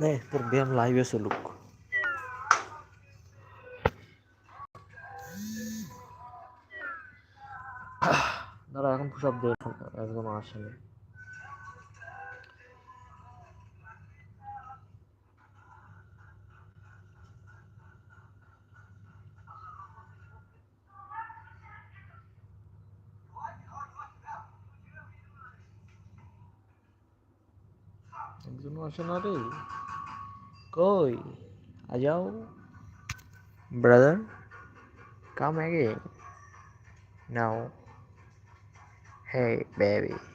নে, তোর ব্যায়াম লাইভে চলুক দাঁড়া, এখন পুষাপ দিয়ে একদম আসেনি। একজনও আসে না রে। coi à brother come mấy cái no. Hey baby.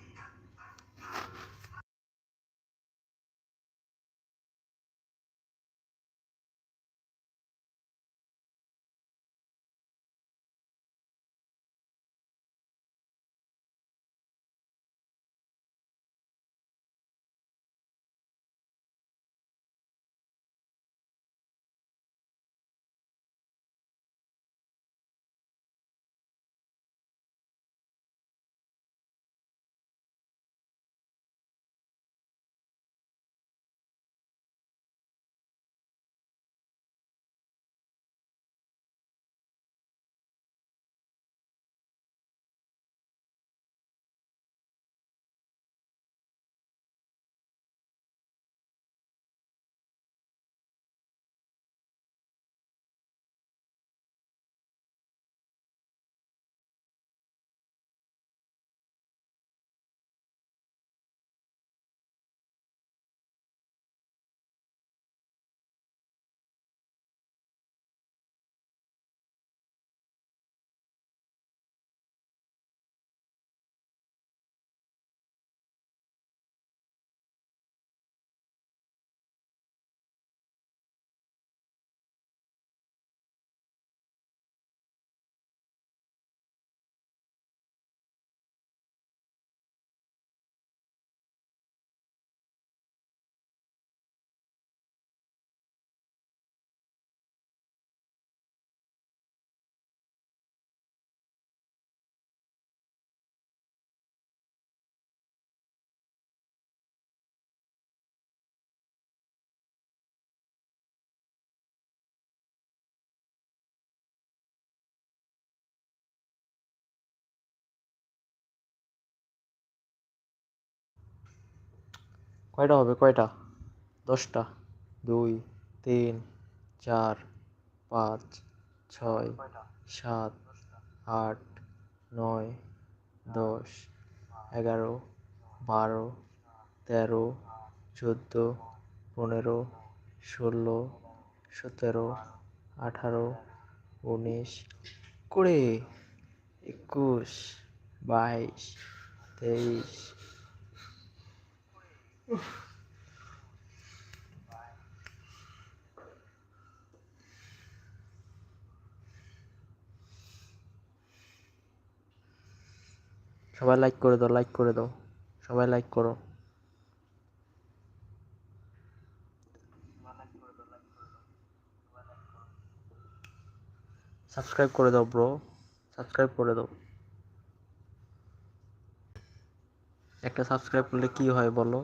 কয়টা হবে? কয়টা? দশটা। দুই তিন চার পাঁচ ছয় সাত আট নয় দশ এগারো বারো তেরো চোদ্দ পনেরো ষোলো সতেরো আঠারো উনিশ কুড়ি একুশ বাইশ তেইশ সবাই লাইক করে দাও লাইক করে দাও। সবাই লাইক করো। সাবস্ক্রাইব করে দাও ব্রো সাবস্ক্রাইব করে দাও। একটা সাবস্ক্রাইব করলে কি হয় বলো?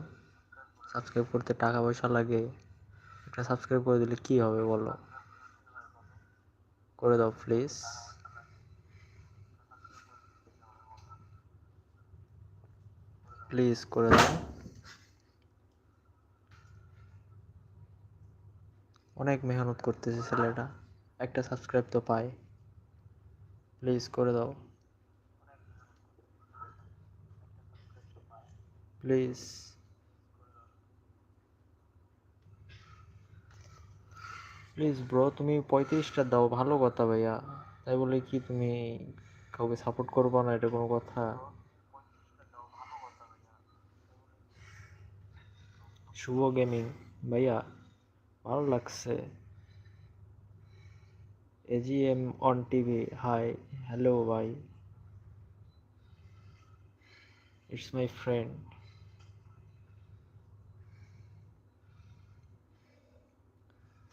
সাবস্ক্রাইব করতে টাকা পয়সা লাগে একটা সাবস্ক্রাইব করে দিলে কি হবে বলো? করে দাও প্লিজ প্লিজ করে দাও। অনেক মেহনত করতেছে ছেলেটা, একটা সাবস্ক্রাইব তো পায়। প্লিজ করে দাও। প্লিজ প্লিজ ব্রো তুমি পঁয়ত্রিশটা দাও, ভালো কথা ভাইয়া। তাই বলে কি তুমি কাউকে সাপোর্ট করব না, এটা কোনো কথা? শুভ গেমিং ভাইয়া, ভালো লাগছে। AGM on TV hi hello ভাই। ইটস মাই ফ্রেন্ড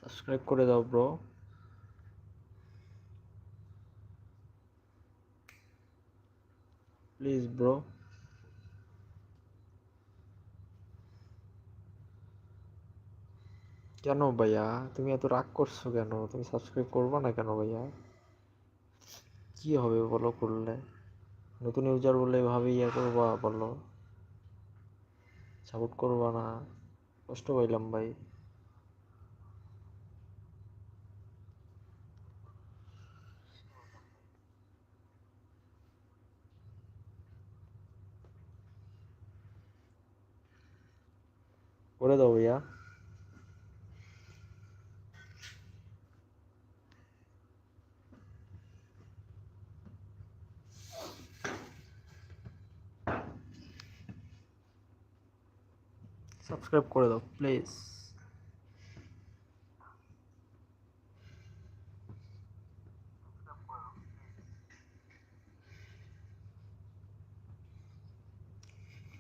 সাবস্ক্রাইব করে দাও ব্রো প্লিজ ব্রো কেন ভাইয়া? তুমি এত রাগ করছ কেন? তুমি সাবস্ক্রাইব করবে না কেন ভাইয়া? কি হবে বলো করলে? নতুন ইউজার বলে এভাবে ইয়ে করবা বলো। সাপোর্ট করবা না। কষ্ট পাইলাম ভাই। করে দাও ভাইয়া। সাবস্ক্রাইব করে দাও প্লিজ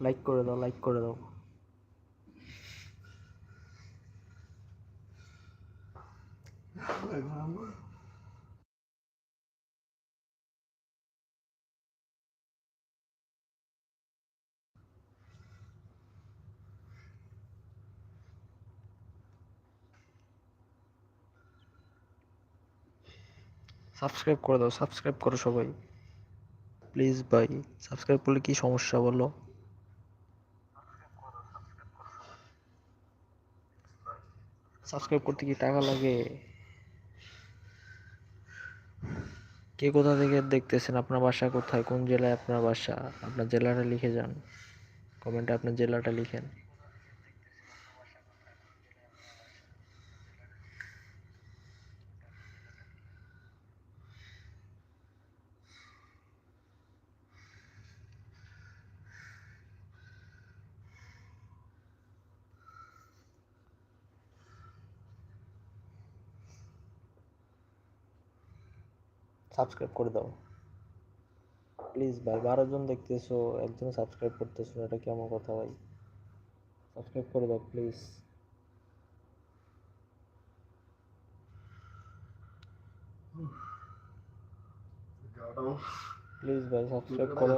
লাইক করে দাও লাইক করে দাও। সাবস্ক্রাইব করে দাও, সাবস্ক্রাইব করো সবাই। প্লিজ ভাই, সাবস্ক্রাইব করলে কি সমস্যা বলো? সাবস্ক্রাইব করতে কি টাকা লাগে? কে কোথা থেকে দেখতেছেন আপনার বাসা কোথায়? কোন জেলায় আপনার বাসা? আপনার জেলাটা লিখে যান। কমেন্টে আপনার জেলাটা লিখেন। সাবস্ক্রাইব করে দাও। প্লিজ ভাই বারো জন দেখতেছো একজন সাবস্ক্রাইব করতেছো এটা কেমন কথা ভাই? সাবস্ক্রাইব করে দাও প্লিজ প্লিজ ভাই সাবস্ক্রাইব করো।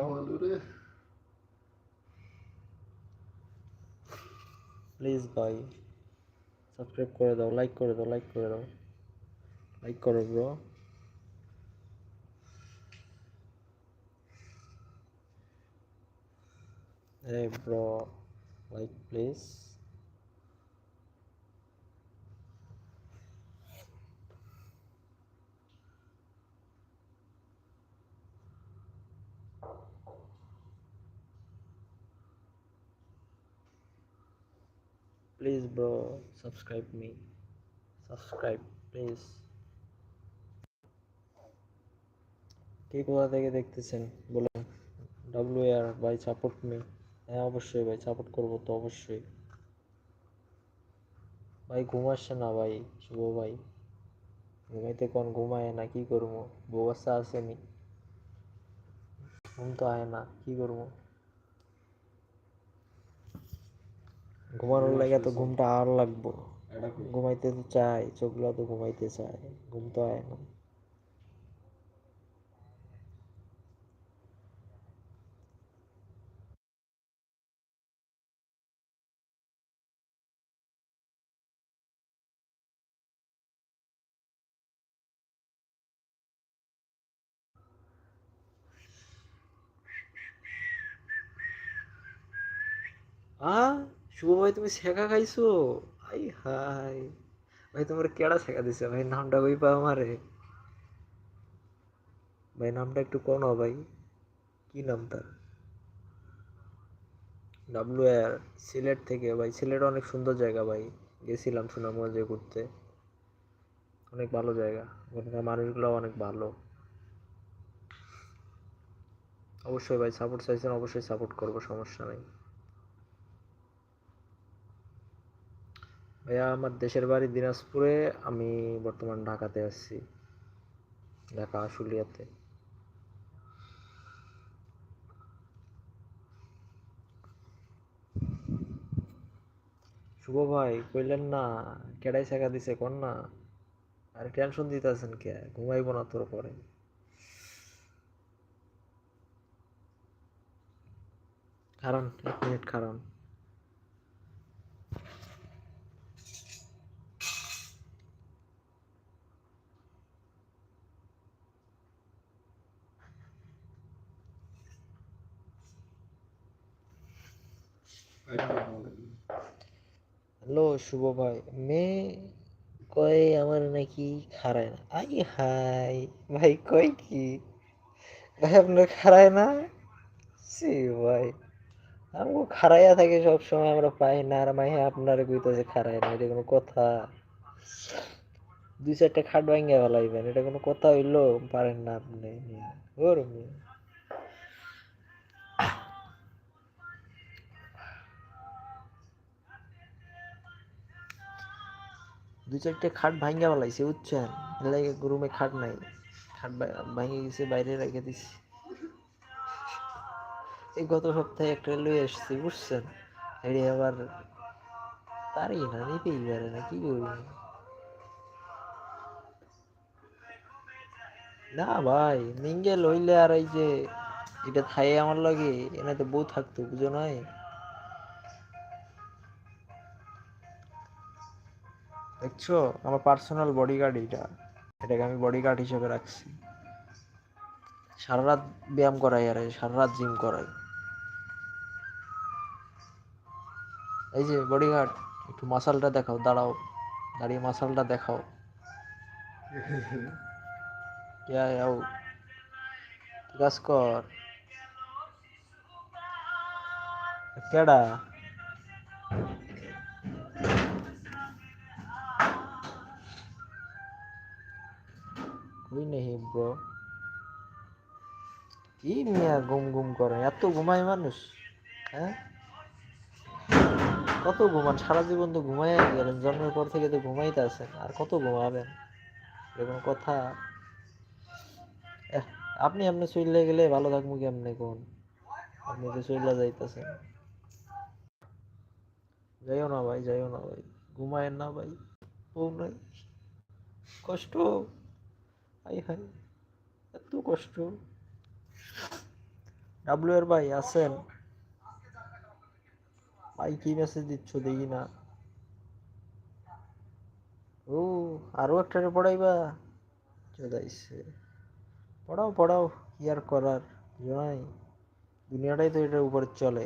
প্লিজ ভাই সাবস্ক্রাইব করে দাও লাইক করে দাও লাইক করে দাও। লাইক করো bro Hey bro, like please. Please bro, subscribe me. Subscribe please. কে কোথা থেকে দেখতেছেন বলেন ডাব্লিউ আর ভাই সাপোর্ট মি হ্যাঁ অবশ্যই ভাই সাপোর্ট করব তো অবশ্যই। ভাই ঘুম আসছে না ভাই শুভ ভাই। ঘুমাইতে কোন ঘুমায় না কি করব? বউ বাচ্চা আসেনি ঘুম তো আয় না কি করব? ঘুমানোর লাগে তো ঘুমটা আর লাগবো। ঘুমাইতে তো চাই চোখগুলো তো ঘুমাইতে চায় ঘুম তো আয় না। আ শুভ ভাই, তুমি শেখা খাইছো? আই হাই ভাই, তোমার কেডা শেখা দিছে? ভাই, নামটা কই পা আমারে? ভাই, নামটা একটু কোন ভাই। কি নাম তার? ডাব্লু আর সিলেট থেকে। ভাই, সিলেট অনেক সুন্দর জায়গা ভাই। গেছিলাম সুনামগঞ্জে ঘুরতে। অনেক ভালো জায়গা। ওখানকার মানুষগুলো অনেক ভালো। অবশ্যই ভাই সাপোর্ট চাইছেন, অবশ্যই সাপোর্ট করব, সমস্যা নেই। ভাইয়া, আমার দেশের বাড়ি দিনাজপুরে, আমি বর্তমান ঢাকাতে আসছি ঢাকা, আশুলিয়াতে। শুভ ভাই, কইলেন না, কেডাই শেখা দিছে, কোন না? আরে টেনশন দিতেছেন কে? ঘুমাইবো না তোর পরে। কারণ, এক মিনিট কারণ। হ্যালো শুভ ভাই। মেয়ে কয় আমার নাকি খারায় না। আই হাই ভাই কয় কি? ভাই আপনার খারায় না? সি ভাই। আমগো খারাইয়া থাকে সব সময় আমরা পাই না। আর মাই আপনার কইতাছে খারায় না, এটা কোনো কথা। দুই চারটা খাট ভাঙ্গা ফেলাইবেন, এটা কোনো কথা হইল? পারেন না আপনি। ওর মেয়ে দুই চারটে খাট ভাঙ্গা ফেলাইছে, বুঝছেন? লাগে রুমে খাট নাই। খাট ভাঙে গেছে, বাইরে রেখে দিছি। এই গত সপ্তাহে একটা লয়ে এসছি বুঝছেন? এটি আবার পারি না, নিতেই পারে না, কি করব? না ভাই মিঙ্গেল হইলে আর এই যে, এটা থাই আমার লাগে তো বউ থাকতো, বুঝো নাই? দেখছ? আমার পার্সোনাল বডিগার্ড এটা এটাকে আমি বডিগার্ড হিসেবে রাখছি। সারা রাত ব্যায়াম করাই আর সারা রাত জিম করাই। এই যে বডিগার্ড একটু মাসালটা দেখাও দাঁড়াও। দাঁড়িয়ে মাসালটা দেখাও। কাজ কর। কেডা? কই নেই ব্রো? কি মিয়া ঘুম ঘুম করে? এত ঘুমায় মানুষ হ্যাঁ? কত ঘুমান? সারা জীবন তো ঘুমাই গেলেন, জন্মের পর থেকে তো ঘুমাইতে আছেন আর কত ঘুমাবেন? এরকম কথা। আপনি আপনি চলে গেলে ভালো থাকব কি কেমনে কোন? আপনি তো চলে যাইতেছেন। যাইও না ভাই, যাইও না ভাই। ঘুমায়েন না ভাই কষ্ট। হাই হাই এত কষ্ট। ডাব্লিউ এর ভাই আছেন? ভাই, কি মেসেজ দিচ্ছ দেখি না। ও, আরও একটা পড়াইবা? চোদাইছে পড়াও পড়াও, কি আর করার? নাই দুনিয়াটাই তো এটার উপরে চলে।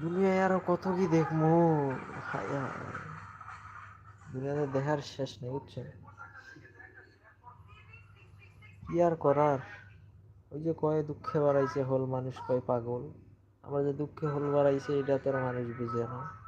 দুনিয়ায় আরও কত কি দেখব? দুনিয়াতে দেখার শেষ নেই বুঝছেন কি আর করার? ওই যে কয় দুঃখে বাড়াইছে হল মানুষ, কয় পাগল। আমরা যে দুঃখে হল বাড়াইছে, এটা তো মানুষ বুঝে না।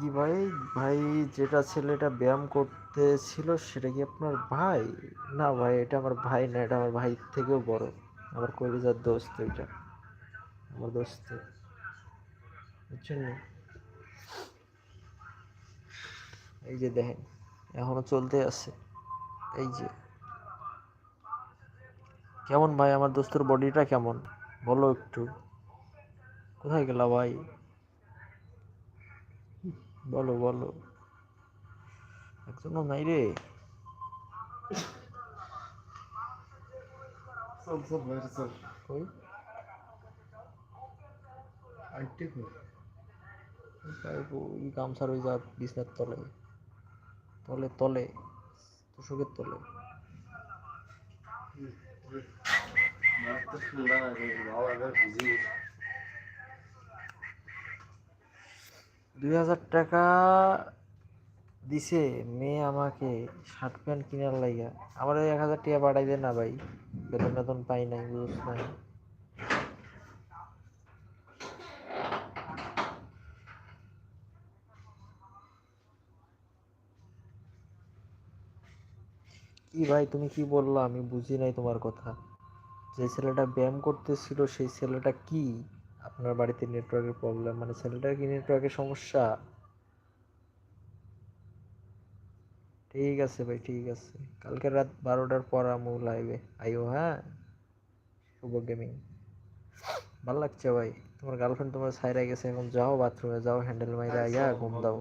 কি ভাই? ভাই, যেটা ছেলেটা ব্যায়াম করতে ছিল সেটা কি আপনার ভাই? না ভাই, এটা আমার ভাই না, এটা আমার ভাই থেকেও বড়। আমার কলিজার দোস্ত এটা। আমার দোস্ত। বুঝছেন এই যে দেখেন, এখনও চলতে আছে। এই যে। কেমন ভাই? আমার দোস্তর বডিটা কেমন? বলো একটু। কোথায় গেলা ভাই? বলো বলো। একজনও নাই রে। চল চল বাইরে চল। কই? আইটি কই? ওই গামছার ওই যা বিছনার তলে। তলে তলে তোষকের তলে। মারতে বাবা এবার বুঝি দুই হাজার টাকা দিছে, মেয়ে আমাকে শার্ট প্যান্ট কিনার লাইগা। আমার এক হাজার টাকা পাঠাই দে না ভাই, বেতন বেতন পাই নাই, বুঝছ নাই কি ভাই, তুমি কি বললা? আমি বুঝি নাই তোমার কথা। যে ছেলেটা ব্যায়াম করতেছিল, সেই ছেলেটা কি? আপনার বাড়িতে নেটওয়ার্কের প্রবলেম মানে ছেলেটার কি নেটওয়ার্কের সমস্যা? ঠিক আছে ভাই ঠিক আছে। কালকে রাত বারোটার পর আমু লাইভে আইও হ্যাঁ? শুভ গেমিং ভালো লাগছে ভাই। তোমার গার্লফ্রেন্ড তোমার সাইরা গেছে এখন যাও বাথরুমে যাও হ্যান্ডেল মাইরা আইয়া ঘুম দাও।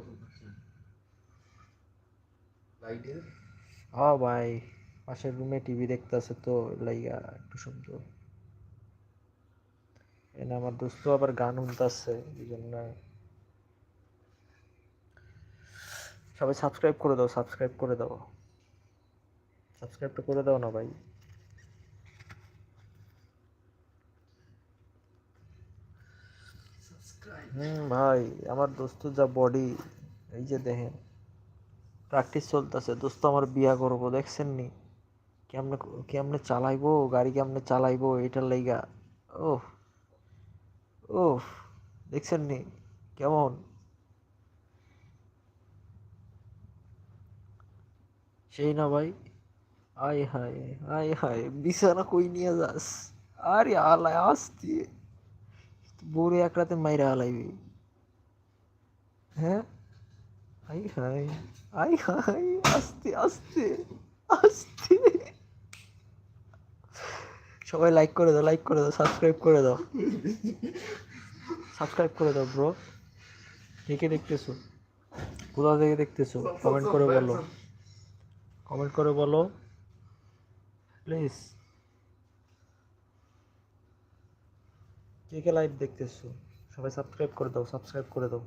লাইটে হ্যাঁ ভাই পাশের রুমে টিভি দেখতেছে তো লাইগা একটু শব্দ এনে আমার দোস্ত আবার গান শুনতেছে এই জন্য। সবাই সাবস্ক্রাইব করে দাও সাবস্ক্রাইব করে দাও। সাবস্ক্রাইবটা করে দাও না ভাই? সাবস্ক্রাইব হুম ভাই আমার দোস্ত যা বডি এই যে দেখেন প্র্যাকটিস চলতেছে। দোস্ত আমার বিয়া করব দেখছেন নি? কেমনে কেমনে চালাইবো গাড়ি কেমনে চালাইবো এটার লাইগা ওহ ওহ দেখছেন নি কেমন? সেই না ভাই? আয় হায় আয় হায়, বিছানা কই নিয়ে যাস? আরে আলায়, আসতে। বউরে এক রাতে মাইরা আলাইবি। হ্যাঁ? আই হাই আই হাই আস্তে আস্তে আস্তে। সবাই লাইক করে দাও লাইক করে দাও সাবস্ক্রাইব করে দাও। সাবস্ক্রাইব করে দাও ব্রো কে দেখতেছো। কোথা থেকে দেখতেছো? কমেন্ট করে বলো। কমেন্ট করে বলো। প্লিজ কে কে লাইভ দেখতেছো? সবাই সাবস্ক্রাইব করে দাও সাবস্ক্রাইব করে দাও।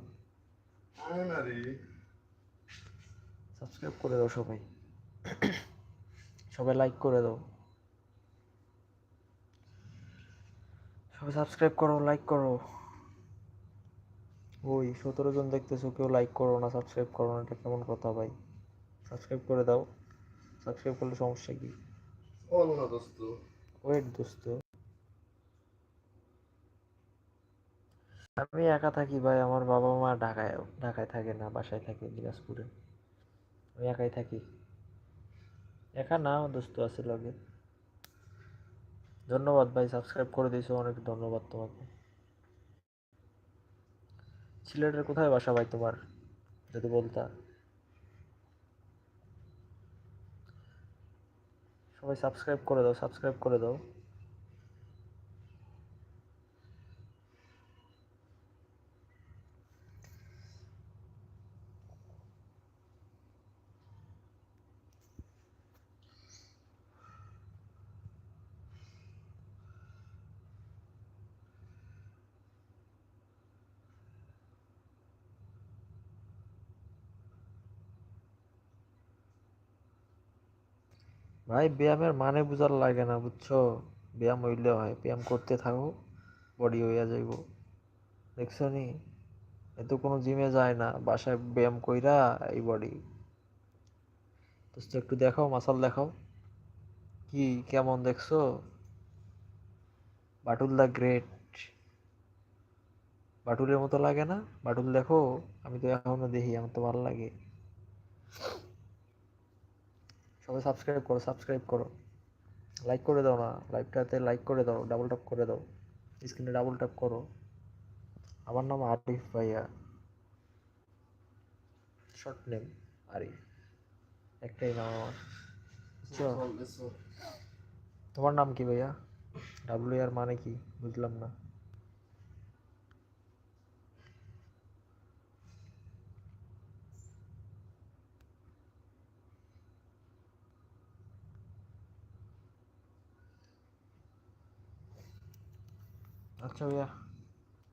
সাবস্ক্রাইব করে দাও সবাই। সবাই লাইক করে দাও। সবাই সাবস্ক্রাইব করো লাইক করো। ওই সতেরো জন দেখতেছো কেউ লাইক করো না সাবস্ক্রাইব করো না এটা কেমন কথা ভাই? সাবস্ক্রাইব করে দাও। সাবস্ক্রাইব করলে সমস্যা কি? বলো না দোস্ত। ওয়েট দোস্ত। আমি একা থাকি ভাই আমার বাবা মা ঢাকায় ঢাকায় থাকে না বাসায় থাকে দিনাজপুরে। আমি একাই থাকি। একা না দোস্ত আছে লগে। ধন্যবাদ ভাই সাবস্ক্রাইব করে দিয়েছ, অনেক ধন্যবাদ তোমাকে। সিলেটের কোথায় বাসা ভাই তোমার, যদি বলতা? সবাই সাবস্ক্রাইব করে দাও সাবস্ক্রাইব করে দাও। ভাই, ব্যায়ামের মানে বুঝার লাগে না, বুঝছ? ব্যায়াম হইলে হয়, ব্যায়াম করতে থাকো বডি হইয়া যাইব। দেখছ নি? এত কোনো জিমে যায় না, বাসায় ব্যায়াম কইরা এই বডি দোস্ত, একটু দেখাও, মাসাল দেখাও। কি, কেমন দেখছ? বাটুল দা গ্রেট বাটুলের মতো লাগে না? বাটুল দেখো, আমি তো এখনও দেখি, আমার তো ভালো লাগে। সবাই সাবস্ক্রাইব করো সাবস্ক্রাইব করো। লাইক করে দাও না লাইভটাতে লাইক করে দাও ডাবল ট্যাপ করে দাও। স্ক্রিনে ডাবল ট্যাপ করো। আমার নাম আরিফ ভাইয়া। Short name Arif. একটাই নাম আমার? তোমার নাম কি ভাইয়া? ডাব্লিউ আর মানে কি? বুঝলাম না। আচ্ছা ভাইয়া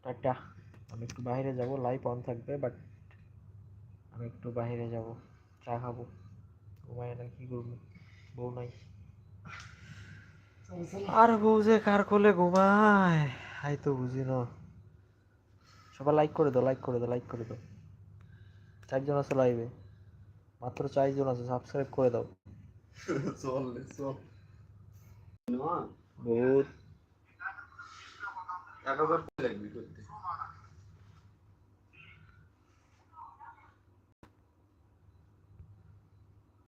টাটা। আমি একটু বাইরে যাব লাইভ অন থাকবে বাট আমি একটু বাইরে যাব চা খাব। ঘুমায় না কি করব? বউ নাই। আর বউ যে কার কোলে ঘুমায় আই তো বুঝি না। সবাই লাইক করে দাও লাইক করে দাও লাইক করে দাও। চারজন আছে লাইভে মাত্র চারজন আছে সাবস্ক্রাইব করে দাও। চল চল। বহুত একা হাজার লাগবে করতে।